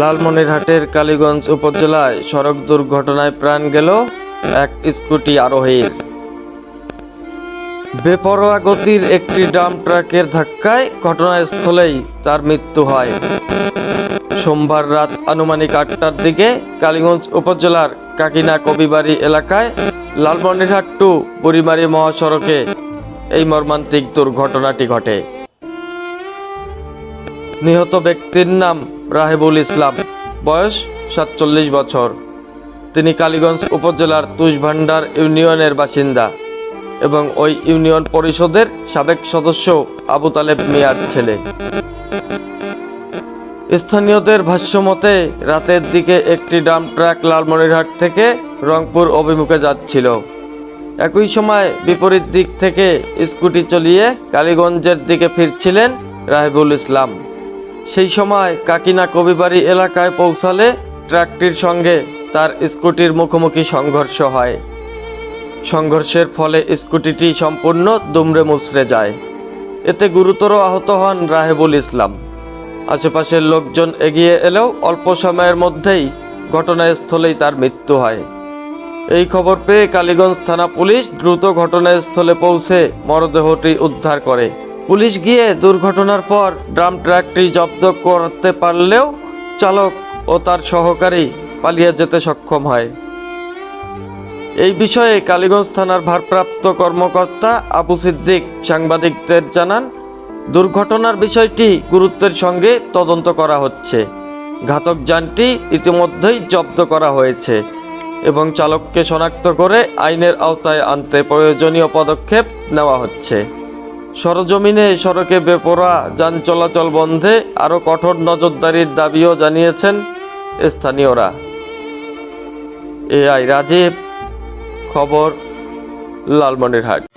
লালমনিরহাটের কালীগঞ্জ উপজেলায় সড়ক দুর্ঘটনায় প্রাণ গেল এক স্কুটি আরোহীর বেপরোয়া গতির একটি ডাম ট্রাকের ধাক্কায় ঘটনাস্থলেই তার মৃত্যু হয়। সোমবার রাত আনুমানিক আটটার দিকে কালীগঞ্জ উপজেলার কাকিনা কবিবাড়ি এলাকায় লালমনিরহাট টু বুড়িমারি মহাসড়কে এই মর্মান্তিক দুর্ঘটনাটি ঘটে। নিহত ব্যক্তির নাম রাহেবুল ইসলাম। বয়স সাতচল্লিশ বছর। তিনি কালীগঞ্জ উপজেলার তুষভান্ডার ইউনিয়নের বাসিন্দা এবং ওই ইউনিয়ন পরিষদের সাবেক সদস্য আবু তালেব মিয়ার ছেলে। স্থানীয়দের ভাষ্যমতে, রাতের দিকে একটি ডাম ট্রাক লালমনিরহাট থেকে রংপুর অভিমুখে যাচ্ছিল। একই সময় বিপরীত দিক থেকে স্কুটি চলিয়ে কালীগঞ্জের দিকে ফিরছিলেন রাহেবুল ইসলাম। সেই সময় কাকিনা কবিবাড়ি এলাকায় পৌঁছালে ট্রাকটির সঙ্গে তার স্কুটির মুখোমুখি সংঘর্ষ হয়। সংঘর্ষের ফলে স্কুটিটি সম্পূর্ণ দুমড়ে মুচড়ে যায়। এতে গুরুতর আহত হন রাহেবুল ইসলাম। আশেপাশের লোকজন এগিয়ে এলেও অল্প সময়ের মধ্যেই ঘটনাস্থলেই তার মৃত্যু হয়। এই খবর পেয়ে কালীগঞ্জ থানা পুলিশ দ্রুত ঘটনাস্থলে পৌঁছে মরদেহটি উদ্ধার করে। পুলিশ গিয়ে দুর্ঘটনার পর ড্রাম ট্রাকটি জব্দ করতে পারলেও চালক ও তার সহকারী পালিয়ে যেতে সক্ষম হয়। এই বিষয়ে কালীগঞ্জ থানার ভারপ্রাপ্ত কর্মকর্তা আবু সিদ্দিক সাংবাদিকদের জানান, দুর্ঘটনার বিষয়টি গুরুত্বের সঙ্গে তদন্ত করা হচ্ছে। ঘাতক যানটি ইতিমধ্যেই জব্দ করা হয়েছে এবং চালককে শনাক্ত করে আইনের আওতায় আনতে প্রয়োজনীয় পদক্ষেপ নেওয়া হচ্ছে। সরজমিনে সড়কে বেপরা যান চলাচল বন্ধে আরও কঠোর নজরদারির দাবিও জানিয়েছেন স্থানীয়রা। এআই রাজীব, খবর, লালমনিরহাট।